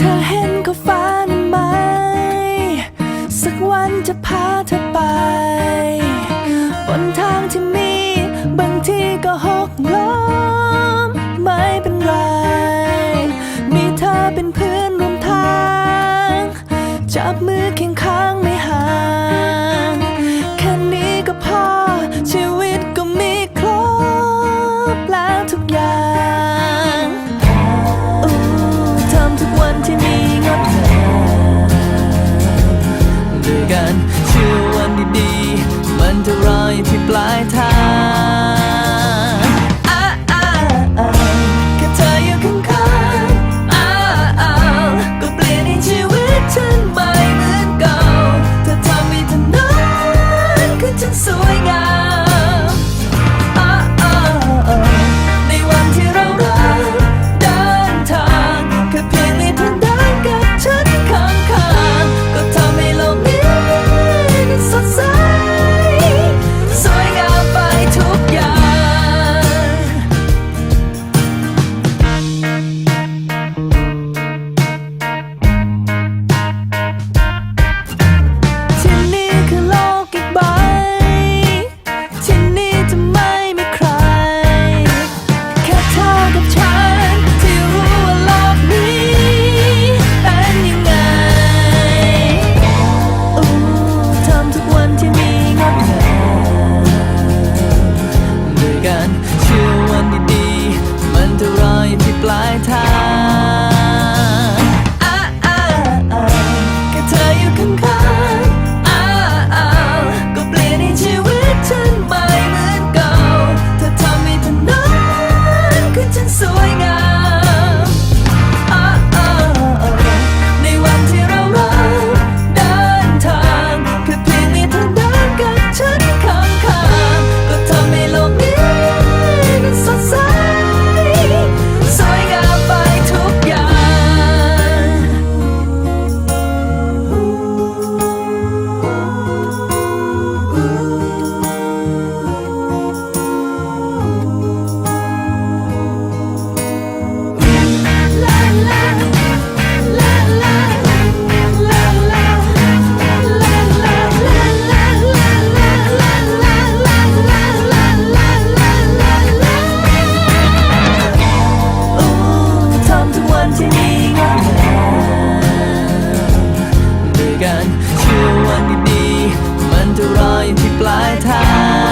เธอเห็นก็ฟ้านไหม สักวันจะพาัน เชื่อวันดีๆมันจะรออยู่ที่ปลายทาง